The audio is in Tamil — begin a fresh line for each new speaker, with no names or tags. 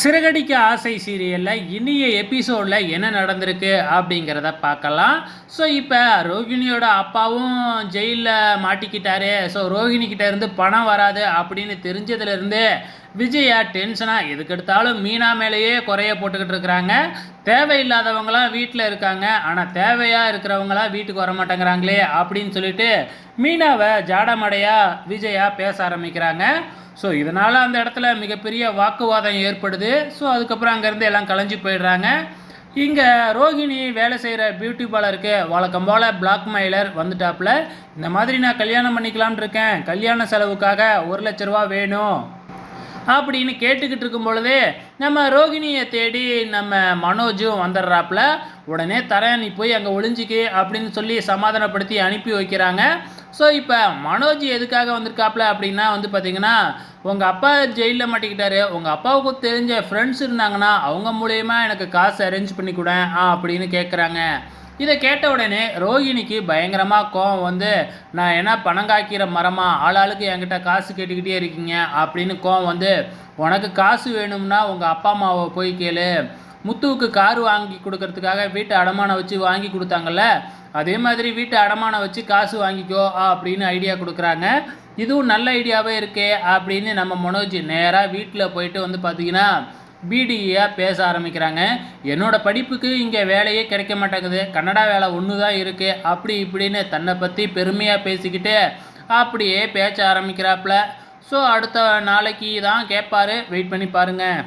சிறகடிக்க ஆசை சீரியலில் இனிய எபிசோடில் என்ன நடந்திருக்கு அப்படிங்கிறத பார்க்கலாம். ஸோ இப்போ ரோகிணியோட அப்பாவும் ஜெயிலில் மாட்டிக்கிட்டாரு. ஸோ ரோகிணி இருந்து பணம் வராது அப்படின்னு தெரிஞ்சதுலேருந்து விஜயா டென்ஷனாக எதுக்கெடுத்தாலும் மீனா மேலேயே குறைய போட்டுக்கிட்டு இருக்கிறாங்க. தேவையில்லாதவங்களாம் வீட்டில் இருக்காங்க. ஆனால் தேவையாக இருக்கிறவங்களாம் வீட்டுக்கு வர மாட்டேங்கிறாங்களே அப்படின்னு சொல்லிட்டு மீனாவை ஜாடமடையாக விஜயா பேச ஆரம்பிக்கிறாங்க. ஸோ இதனால் அந்த இடத்துல மிகப்பெரிய வாக்குவாதம் ஏற்படுது. ஸோ அதுக்கப்புறம் அங்கேருந்து எல்லாம் கலைஞ்சு போயிடுறாங்க. இங்கே ரோஹிணி வேலை செய்கிற பியூட்டி பார்லருக்கு வழக்கம் போல் பிளாக் மைலர் வந்துட்டாப்புல. இந்த மாதிரி நான் கல்யாணம் பண்ணிக்கலான் இருக்கேன். கல்யாண செலவுக்காக ஒரு லட்ச ரூபா வேணும். அப்படின்னு கேட்டுக்கிட்டு இருக்கும் பொழுதே நம்ம ரோகிணியை தேடி நம்ம மனோஜும் வந்துடுறாப்புல. உடனே தரேன் நீ போய் அங்கே ஒளிஞ்சிக்கு அப்படின்னு சொல்லி சமாதானப்படுத்தி அனுப்பி வைக்கிறாங்க. ஸோ இப்போ மனோஜ் எதுக்காக வந்திருக்காப்புல அப்படின்னா வந்து பார்த்தீங்கன்னா உங்கள் அப்பா ஜெயிலில் மாட்டிக்கிட்டாரு. உங்கள் அப்பாவுக்கு தெரிஞ்ச ஃப்ரெண்ட்ஸ் இருந்தாங்கன்னா அவங்க மூலயமா எனக்கு காசு அரேஞ்ச் பண்ணி கொடு ஆ அப்படின்னு கேட்குறாங்க இதை கேட்ட உடனே ரோஹிணிக்கு பயங்கரமாக கோவம் வந்து நான் என்ன பணம் காய்க்கிற மரமா? ஆளாளுக்கு என்கிட்ட காசு கேட்டுக்கிட்டே இருக்கீங்க அப்படின்னு கோவம் வந்து உனக்கு காசு வேணும்னா உங்கள் அப்பா அம்மாவை போய் கேளு. முத்துவுக்கு கார் வாங்கி கொடுக்கறதுக்காக வீட்டை அடமானம் வச்சு வாங்கி கொடுத்தாங்கல்ல அதே மாதிரி வீட்டை அடமானம் வச்சு காசு வாங்கிக்கோ அப்படின்னு ஐடியா கொடுக்குறாங்க. இதுவும் நல்ல ஐடியாவே இருக்கே அப்படின்னு நம்ம மனோஜ் நேராக வீட்டில் போயிட்டு வந்து பார்த்தீங்கன்னா பிடிஏயாக பேச ஆரம்பிக்கிறாங்க. என்னோட படிப்புக்கு இங்கே வேலையே கிடைக்க மாட்டேங்குது. கன்னடா வேலை ஒன்று தான் இருக்குது அப்படி இப்படின்னு தன்னை பற்றி பெருமையாக பேசிக்கிட்டு அப்படியே பேச்ச ஆரம்பிக்கிறாப்புல. ஸோ அடுத்த நாளைக்கு தான் கேட்பாரு. வெயிட் பண்ணி பாருங்கள்